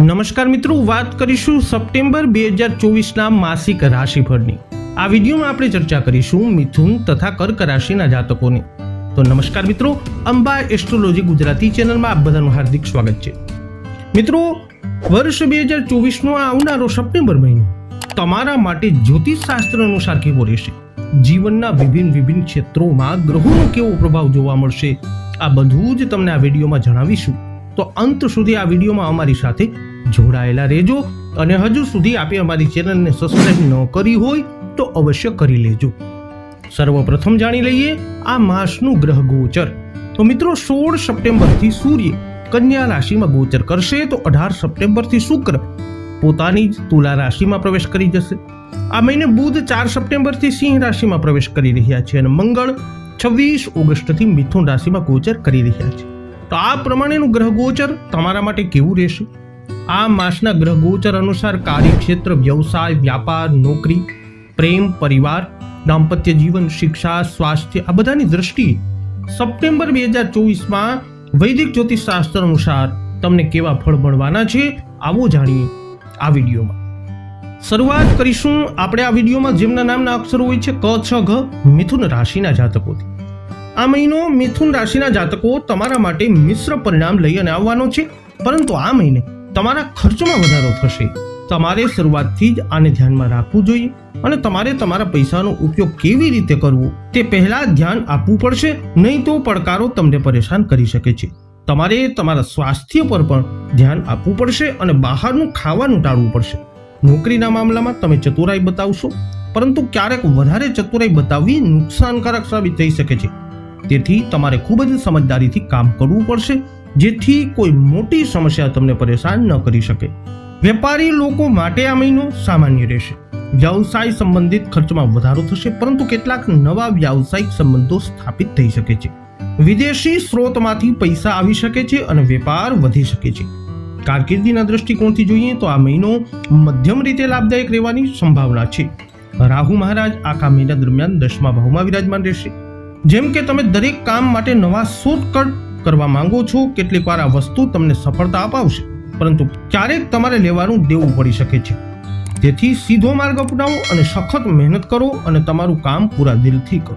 નમસ્કાર મિત્રો, વાત કરીશું સપ્ટેમ્બર બે હજાર ચોવીસના માસિક રાશિફળની. આ વિડીયોમાં આપણે ચર્ચા કરીશું મિથુન તથા કર્ક રાશિના જાતકોની. તો નમસ્કાર મિત્રો, અંબા એસ્ટ્રોલોજી ગુજરાતી ચેનલમાં આપ બધાનું હાર્દિક સ્વાગત છે. મિત્રો, વર્ષ બે હજાર ચોવીસનો આવનારો સપ્ટેમ્બર મહિનો તમારા માટે જ્યોતિષ શાસ્ત્ર અનુસાર કેવો રહેશે? જીવનના વિભિન્ન વિભિન્ન ક્ષેત્રોમાં ગ્રહોનો કેવો પ્રભાવ જોવા મળશે? આ બધું જ તમને આ વિડીયોમાં જણાવીશું. તો અંત સુધી આ વિડીયોમાં અમારી સાથે જોડાયેલા રહેજો અને હજુ સુધી આપે અમારી ચેનલને સબસ્ક્રાઈબ ન કરી હોય તો અવશ્ય કરી લેજો. સર્વપ્રથમ જાણી લઈએ આ માસનું ગ્રહ ગોચર. તો મિત્રો, સોળ સપ્ટેમ્બરથી સૂર્ય કન્યા રાશિમાં ગોચર કરશે તો અઢાર સપ્ટેમ્બરથી શુક્ર પોતાની જ તુલા રાશિમાં પ્રવેશ કરી જશે. આ મહિને બુધ ચાર સપ્ટેમ્બરથી સિંહ રાશિમાં પ્રવેશ કરી રહ્યા છે અને મંગળ છવ્વીસ ઓગસ્ટથી મિથુન રાશિમાં ગોચર કરી રહ્યા છે. તો આ પ્રમાણેનું ગ્રહ ગોચર તમારા માટે કેવું રહેશે? આ માસના ગ્રહ ગોચર અનુસાર કાર્યક્ષેત્ર, વ્યવસાય, વ્યાપાર, નોકરી, પ્રેમ, પરિવાર, દાંપત્ય જીવન, શિક્ષા, સ્વાસ્થ્ય આ બધાની દ્રષ્ટિએ સપ્ટેમ્બર બે હજાર ચોવીસમાં વૈદિક જ્યોતિષ શાસ્ત્ર અનુસાર તમને કેવા ફળ મળવાના છે આવો જાણીએ આ વિડીયોમાં. શરૂઆત કરીશું આપણે આ વિડીયોમાં જેમના નામના અક્ષરો હોય છે ક, છ, ઘ, મિથુન રાશિના જાતકોથી. આ મહિનો મિથુન રાશિના જાતકો તમારા માટે મિશ્ર પરિણામ લઈ અને આવવાનો છે, પરંતુ આ મહિને તમારા ખર્ચમાં વધારો થશે. તમારે શરૂઆતથી જ આને ધ્યાનમાં રાખવું જોઈએ અને તમારે તમારા પૈસાનો ઉપયોગ કેવી રીતે કરવો તે પહેલા ધ્યાન આપવું પડશે, નહીં તો પડકારો તમને પરેશાન કરી શકે છે. તમારે તમારા સ્વાસ્થ્ય પર પણ ધ્યાન આપવું પડશે અને બહારનું ખાવાનું ટાળવું પડશે. નોકરીના મામલામાં તમે ચતુરાઈ બતાવશો, પરંતુ ક્યારેક વધારે ચતુરાઈ બતાવવી નુકસાનકારક સાબિત થઈ શકે છે. તેથી તમારે ખૂબ જ સમજદારીથી કામ કરવું પડશે, જેથી કોઈ મોટી સમસ્યા તમને પરેશાન ન કરી શકે. વેપારી લોકો માટે આ મહિનો સામાન્ય રહેશે. વ્યવસાય સંબંધિત ખર્ચમાં વધારો થશે, પરંતુ કેટલાક નવા વ્યાવસાયિક સંબંધો સ્થાપિત થઈ શકે છે. વિદેશી સ્ત્રોતમાંથી પૈસા આવી શકે છે અને વેપાર વધી શકે છે. કારકિર્દીના દ્રષ્ટિકોણથી જોઈએ તો આ મહિનો મધ્યમ રીતે લાભદાયક રહેવાની સંભાવના છે. રાહુ મહારાજ આખા મહિના દરમિયાન દસમા ભાવમાં વિરાજમાન રહેશે. જેમ કે તમે દરેક કામ માટે નવા શોર્ટકટ કરવા માંગો છો, કેટલીક વાર આ વસ્તુ તમને સફળતા અપાવશે. પરંતુ ક્યારેક તમારે લેવાનું દેવું પડી શકે છે. તેથી સીધો માર્ગ અપનાવો અને સખત મહેનત કરો અને તમારું કામ પૂરા દિલથી કરો.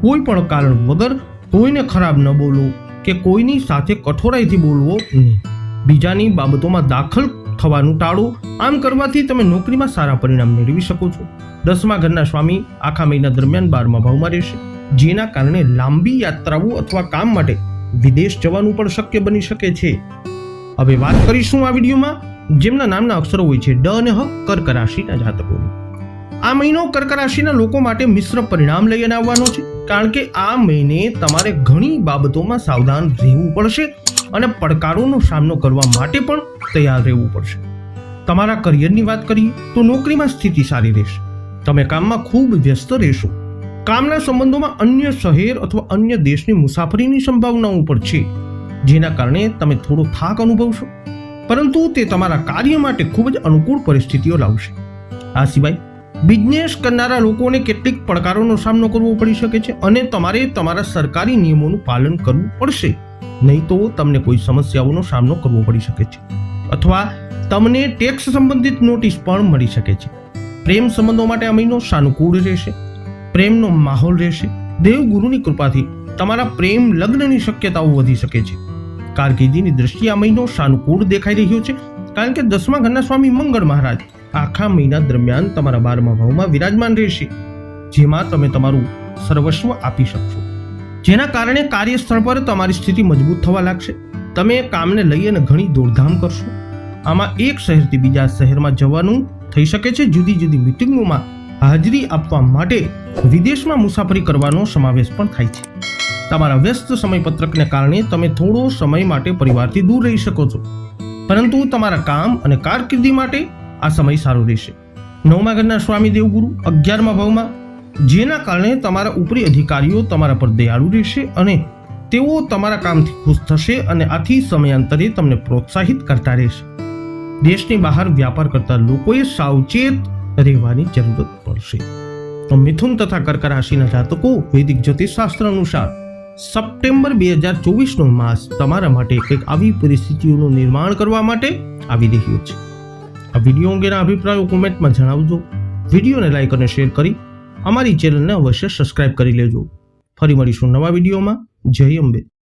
કોઈ પણ કારણ વગર કોઈને ખરાબ ન બોલો કે કોઈની સાથે કઠોરાઈથી બોલવો નહીં. બીજાની બાબતોમાં દાખલ થવાનું ટાળો. આમ કરવાથી તમે નોકરીમાં સારા પરિણામ મેળવી શકો છો. દસમા ઘરના સ્વામી આખા મહિના દરમિયાન બારમા ભાવમાં રહેશે. જેના કારણે લાંબી યાત્રાઓ અથવા કામ માટે વિદેશ જવાનું પણ શક્ય બની શકે છે. હવે વાત કરીશું આ વિડીયોમાં, જેમના નામના અક્ષરો હોય છે, ડ અને હ કર્ક રાશિના જાતકોની. આ મહિનો કર્ક રાશિના લોકો માટે મિશ્ર પરિણામ લઈને આવવાનો છે, કારણ કે આ મહિને તમારે ઘણી બાબતોમાં સાવધાન રહેવું પડશે અને પડકારોનો સામનો કરવા માટે પણ તૈયાર રહેવું પડશે. તમારા કરિયરની વાત કરીએ, તો નોકરીમાં સ્થિતિ સારી રહેશે. તમે કામમાં ખૂબ વ્યસ્ત રહેશો. કામના સંબંધોમાં અન્ય શહેર અથવા અન્ય દેશની મુસાફરીની સંભાવનાઓ પણ છે. જેના કારણે તમે થોડો થાક અનુભવશો. પરંતુ તે તમારા કાર્ય માટે ખૂબ જ અનુકૂળ પરિસ્થિતિઓ લાવશે. આ સિવાય, બિઝનેસ કરનારા લોકોને કેટલીક પડકારોનો સામનો કરવો પડી શકે છે અને તમારે તમારા સરકારી નિયમોનું પાલન કરવું પડશે. નહીં તો તમને કોઈ સમસ્યાઓનો સામનો કરવો પડી શકે છે. અથવા તમને ટેક્સ સંબંધિત નોટિસ પણ મળી શકે છે. પ્રેમ સંબંધો માટે આ સાનુકૂળ રહેશે. પ્રેમનો માહોલ રહેશે. દેવગુરુની કૃપાથી તમારા પ્રેમ લગ્નની શક્યતાઓ વધી શકે છે. કારકિર્દીની દ્રષ્ટિએ આ મહિનો સાનુકૂળ દેખાઈ રહ્યો છે, કારણ કે દસમા ઘરના સ્વામી મંગળ મહારાજ આખા મહિના દરમિયાન તમારા બારમા ભાવમાં વિરાજમાન રહેશે, જેમાં તમે તમારું સર્વસ્વ આપી શકશો. જેના કારણે કાર્યસ્થળ પર તમારી સ્થિતિ મજબૂત થવા લાગશે. તમે કામને લઈ અને ઘણી દોડધામ કરશો. આમાં એક શહેરથી બીજા શહેરમાં જવાનું થઈ શકે છે જુદી જુદી મિટિંગોમાં હાજરી આપવા માટે વિદેશમાં મુસાફરી કરવાનો સમાવેશ પણ થાય છે. તમારા વ્યસ્ત સમયપત્રકને કારણે તમે થોડો સમય માટે પરિવારથી દૂર રહી શકો છો. પરંતુ તમારા કામ અને કારકિર્દી માટે આ સમય સારો રહેશે. નવમા ઘરના સ્વામી દેવગુરુ અગિયારમા ભાવમાં, જેના કારણે તમારા ઉપરી અધિકારીઓ તમારા પર દયાળુ રહેશે અને તેઓ તમારા કામથી ખુશ થશે અને આથી સમયાંતરે તમને પ્રોત્સાહિત કરતા રહેશે. દેશની બહાર વ્યાપાર કરતા લોકોએ સાવચેત રહેવાની જરૂરત પડશે. તો મિથુન તથા કર્ક રાશિના જાતકો વૈદિક જ્યોતિષ શાસ્ત્ર અનુસાર સપ્ટેમ્બર બે હજાર ચોવીસનો માસ તમારા માટે કંઈક આવી પરિસ્થિતિઓનું નિર્માણ કરવા માટે આવી રહ્યો છે. આ વીડિયો અંગેના અભિપ્રાયો કોમેન્ટમાં જણાવજો. વિડીયોને લાઇક અને શેર કરી અમારી ચેનલને અવશ્ય સબસ્ક્રાઇબ કરી લેજો. ફરી મળીશું નવા વિડીયોમાં. જય અંબે.